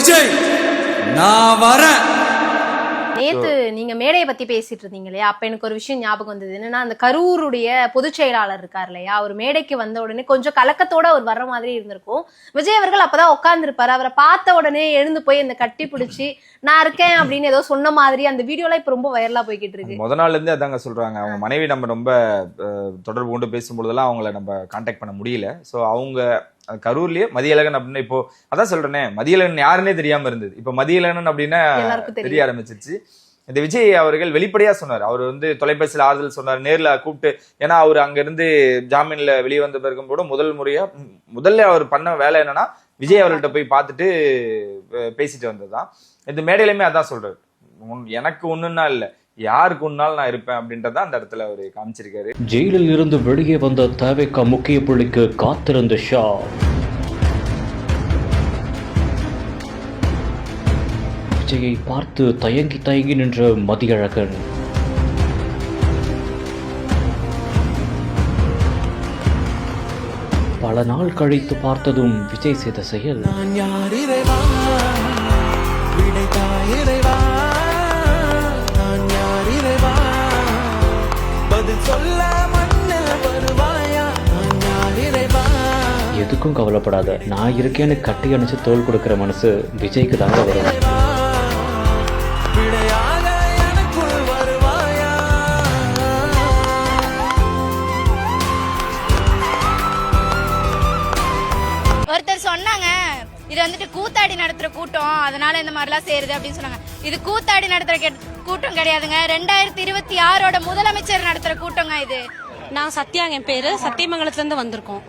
விஜய் நான் வரேன் நேத்து நீங்க மேடையை பத்தி பேசிட்டு இருந்தீங்க இல்லையா? அப்ப எனக்கு ஒரு விஷயம் ஞாபகம் வந்தது. என்னன்னா அந்த கரூருடைய பொதுச் செயலாளர் இருக்கார் இல்லையா? அவர் மேடைக்கு வந்த உடனே கொஞ்சம் கலக்கத்தோட அவர் வர்ற மாதிரி இருந்திருக்கும். விஜய் அவர்கள் அப்பதான் உட்கார்ந்துருப்பாரு. அவரை பார்த்த உடனே எழுந்து போய் இந்த கட்டி பிடிச்சி நான் இருக்கேன் அப்படின்னு ஏதோ சொன்ன மாதிரி அந்த வீடியோலாம் இப்ப ரொம்ப வைரலா போய்கிட்டு இருக்கு. முத நாள்ல இருந்தே அதாங்க சொல்றாங்க. அவங்க மனைவி நம்ம ரொம்ப தொடர்பு கொண்டு பேசும்பொழுதெல்லாம் அவங்கள நம்ம காண்டாக்ட் பண்ண முடியல. ஸோ அவங்க கரூர்லயே மதியழகன் அப்படின்னு இப்போ அதான் சொல்றேனே மதியழகன் யாருன்னே தெரியாம இருந்தது. இப்போ மதியழகன் அப்படின்னா. தெரிய ஆரம்பிச்சிருச்சு. இந்த விஜய் அவர்கள் வெளிப்படையா சொன்னார். அவர் வந்து தொலைபேசியில் ஆறுதல் சொன்னார் நேர்ல கூப்பிட்டு ஏன்னா அவர் அங்க இருந்து ஜாமீன்ல வெளியே வந்த பிறகு கூட முதல் முறையா முதல்ல அவர் பண்ண வேலை என்னன்னா விஜய் அவர்கள்ட்ட போய் பார்த்துட்டு பேசிட்டு வந்ததுதான். இந்த மேடையிலுமே அதான் சொல்றாரு. எனக்கு ஒண்ணுன்னா இல்ல. யாருக்கு ஒன்னாலும் நான் இருப்பேன் அப்படின்றத அந்த இடத்துல அவரு காமிச்சிருக்காரு. ஜெயிலில் இருந்து வெளியே வந்த தேவைக்க முக்கிய புள்ளிக்கு காத்திருந்த ஷா. விஜயை பார்த்து தயங்கி தயங்கி நின்ற மதியழகன். பல நாள் கழித்து பார்த்ததும் விஜய் செய்த செயல். எதுக்கும் கவலைப்படாத நான் இருக்கேன்னு கட்டி அணைச்சு தோல் கொடுக்கிற மனசு விஜய்க்கு தாங்க வரும். சொன்னாங்க. இது வந்துட்டு கூத்தாடி நடத்துற கூட்டம். அதனால இந்த மாதிரிலாம் சேருது அப்படின்னு சொன்னாங்க. இது கூத்தாடி நடத்துற கூட்டம் கிடையாதுங்க. ரெண்டாயிரத்தி இருபத்தி ஆறோட முதலமைச்சர் நடத்துற கூட்டங்க இது. நான் சத்யா என் பேரு. சத்தியமங்கலத்துல இருந்து வந்திருக்கோம்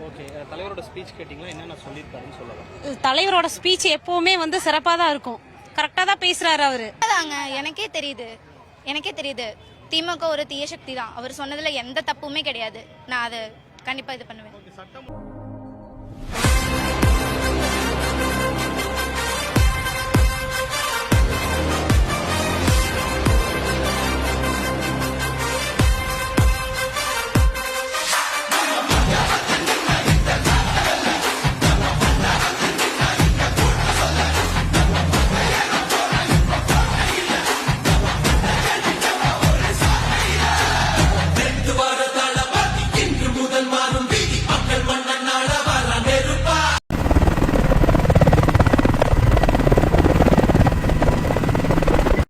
தலைவரோட ஸ்பீச் எப்பவுமே வந்து சிறப்பா தான் இருக்கும். கரெக்டா தான் பேசுறாரு அவரு. அதாங்க எனக்கே தெரியுது. எனக்கே தெரியுது. திமுக ஒரு தீய சக்தி தான். அவர் சொன்னதுல எந்த தப்புமே கிடையாது. நான் அதை கண்டிப்பா இது பண்ணுவேன்.